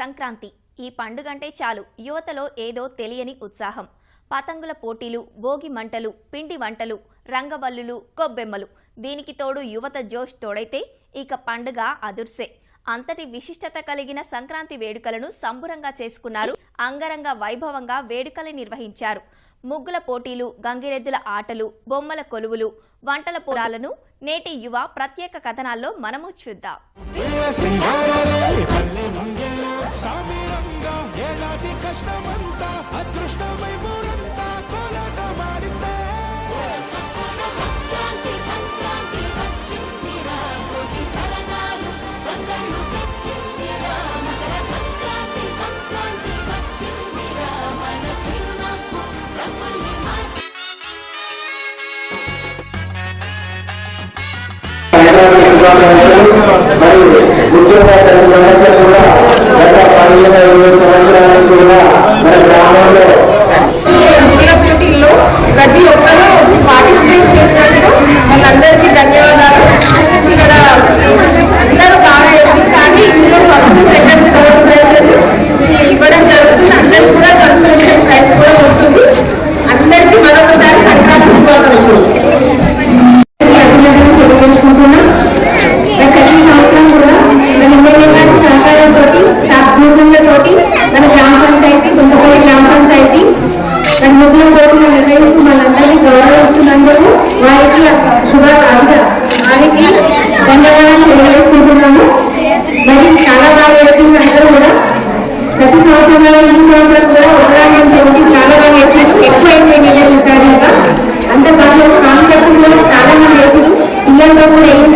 సంక్రాంతి. ఈ పండుగంటే చాలు. యువతలో ఏదో తెలియని ఉత్సాహం. పతంగుల పోటీలు భోగి మంటలు పిండి వంటలు రంగవల్లులు కొబ్బెమ్మలు. దీనికి తోడు యువత జోష్ తోడైతే ఇక పండుగ అదుర్సే. అంతటి విశిష్టత కలిగిన సంక్రాంతి వేడుకలను సంబురంగా చేసుకున్నారు అంగరంగ వైభవంగా వేడుకలు నిర్వహించారు. ముగ్గుల పోటీలు గంగిరెద్దుల ఆటలు బొమ్మల కొలువులు వంటల పొరాలను నేటి యువ ప్రత్యేక కథనాల్లో మనము చూద్దాం. మరి ముఖ్యంగా సంవత్సరం కూడా గత పదిహేను ఇరవై సంవత్సరాల నుంచి కూడా మన గ్రామంలో అందరూ కాన్సెప్ట్ కూడా చాలా మంది వేసారు పిల్లల్లో కూడా ఏం